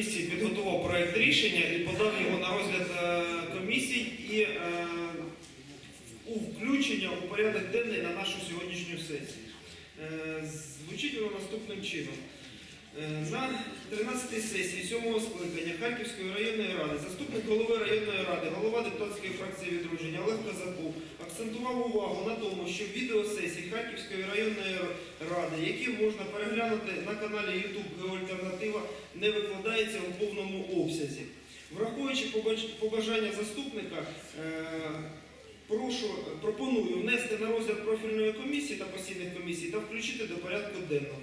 комісії підготував проект рішення і подав його на розгляд комісії комісій і е, у включення у порядок денний на нашу сьогоднішню сесію. Е, Звучить воно наступним чином. Е, На 13-й сесії 7-го скликання Харківської районної ради заступник голови районної ради, голова депутатської фракції відродження Олег Казаков акцентував увагу на тому, що відеосесії Харківської районної ради, які можна переглянути на каналі YouTube Геоальтернатива, не викладається у повному обсязі. Враховуючи побажання заступника, е, прошу, пропоную внести на розгляд профільної комісії та постійних комісій та включити до порядку денного.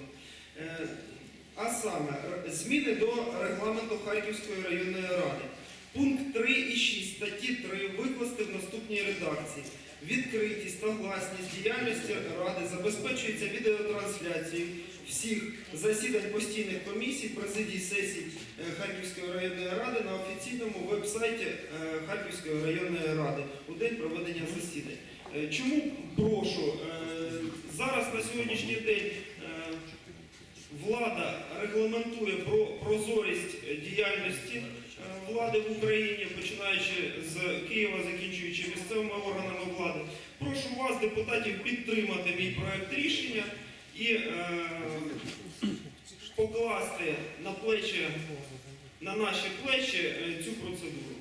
А саме зміни до регламенту Харківської районної ради. Пункт 3 і 6 статті 3 викласти в наступній редакції. Відкритість та гласність діяльності ради забезпечується відеотрансляцією всіх засідань постійних комісій, президій сесій е, Харківської районної ради на офіційному веб-сайті е, Харківської районної ради у день проведення засідань. Е, Чому прошу? Зараз на сьогоднішній день влада регламентує про прозорість е, діяльності е, влади в Україні, починаючи з Києва, закінчуючи місцевими органами влади. Прошу вас, депутатів, підтримати мій проект рішення і е, покласти на плечі, на наші плечі цю процедуру.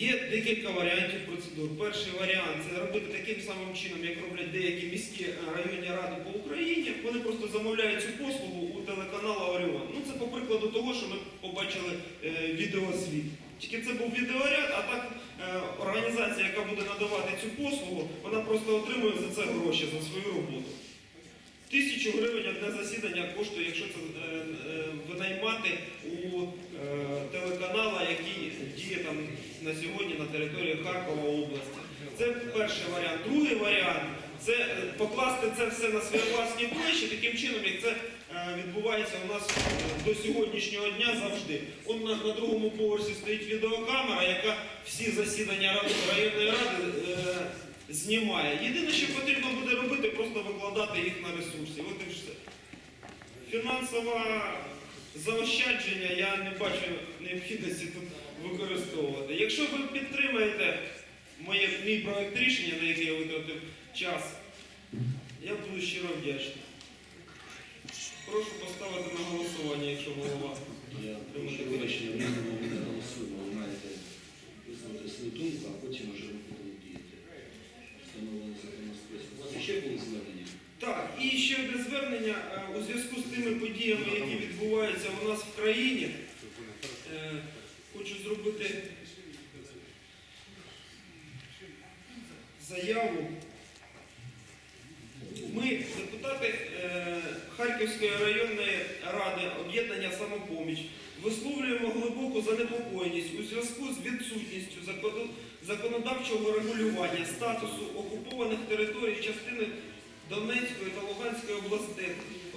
Є декілька варіантів процедур. Перший варіант це робити таким самим чином, як роблять деякі міські е, районні ради по Україні. Вони просто замовляють цю послугу у телеканалу Оріон. Ну це по прикладу того, що ми побачили е, відеозвіт. Тільки це був відеоряд, а так е, організація, яка буде надавати цю послугу, вона просто отримує за це гроші за свою роботу. Тисячу гривень одне засідання коштує, якщо це е, е, винаймати у е, телеканала, який діє там на сьогодні на території Харкова області. Це перший варіант. Другий варіант це покласти це все на свої власні плечі, таким чином, як це відбувається у нас до сьогоднішнього дня завжди. Он на, на другому поверсі стоїть відеокамера, яка всі засідання районної ради. Знімає. Єдине, що потрібно буде робити, просто викладати їх на ресурси. От і все. Фінансове заощадження я не бачу необхідності тут використовувати. Якщо ви підтримаєте моє, мій проект рішення, на який я витратив час, я буду щиро вдячний. Прошу поставити на голосування, якщо голова. Я прошу вибачення, ми не голосуємо, ви маєте висловити свою думку, а потім вже ще були звернення? Так, і ще одне звернення е, у зв'язку з тими подіями, які відбуваються у нас в країні. Е, Хочу зробити заяву. Ми, депутати е, Харківської районної ради об'єднання самопоміч, висловлюємо глибоку занепокоєність у зв'язку з відсутністю законодавчого регулювання статусу окупованих територій частини Донецької та Луганської областей,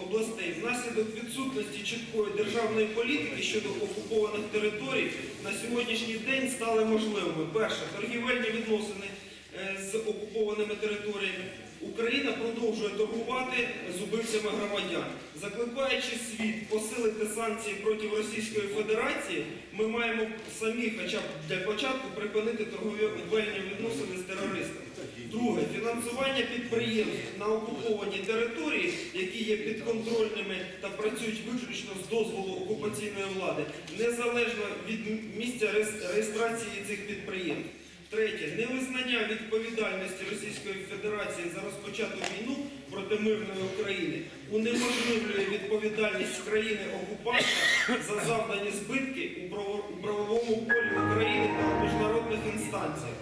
областей внаслідок відсутності чіткої державної політики щодо окупованих територій на сьогоднішній день стали можливими. Перше, торгівельні відносини е, з окупованими територіями. Україна продовжує торгувати з убивцями громадян. Закликаючи світ посилити санкції проти Російської Федерації, ми маємо самі, хоча б для початку, припинити торговельні відносини з терористами. Друге, фінансування підприємств на окупованій території, які є підконтрольними та працюють виключно з дозволу окупаційної влади, незалежно від місця реєстрації цих підприємств. Третє, невизнання відповідальності Російської Федерації за розпочату війну проти мирної України унеможливлює відповідальність країни окупанта за завдані збитки у правовому полі України та міжнародних інстанціях.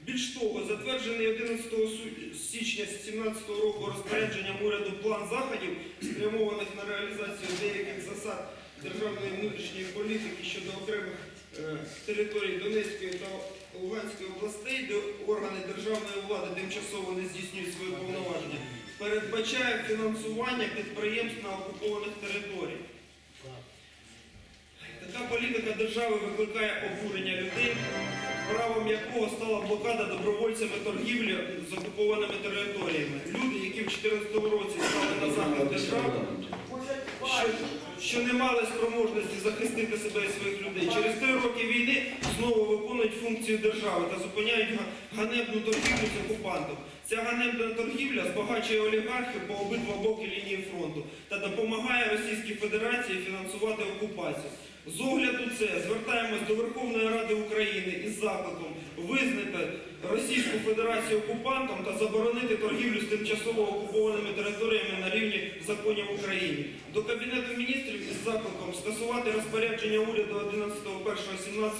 Більш того, затверджений 11 січня 2017 року розпорядженням уряду план заходів, спрямованих на реалізацію деяких засад державної внутрішньої політики щодо окремих е, територій Донецької та Луганської областей, де органи державної влади тимчасово не здійснюють свої повноваження, передбачає фінансування підприємств на окупованих територіях. Така політика держави викликає обурення людей, правом якого стала блокада добровольцями торгівлі з окупованими територіями. Люди, які в 2014 році стали на захист держави, що, що не мали спроможності захистити себе і своїх людей. Через три роки війни знову виконують функцію держави та зупиняють ганебну торгівлю з окупантом. Ця ганебна торгівля збагачує олігархів по обидва боки лінії фронту та допомагає Російській Федерації фінансувати окупацію. З огляду це звертаємось до Верховної Ради України із закликом визнати Російську Федерацію окупантом та заборонити торгівлю з тимчасово окупованими територіями на рівні законів України. До Кабінету міністрів із закликом скасувати розпорядження уряду 11.01.17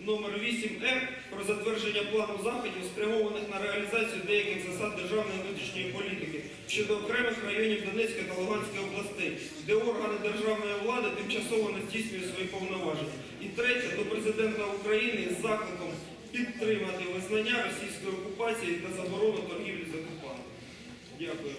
номер 8Р про затвердження плану заходів, спрямованих на реалізацію деяких засад державної внутрішньої політики щодо окремих районів Донецької та Луганської областей, де органи державної влади тимчасово не здійснюють свої повноваження. І третє до президента України із закликом підтримати визнання російської окупації та заборону торгівлі з окупантами. Дякую.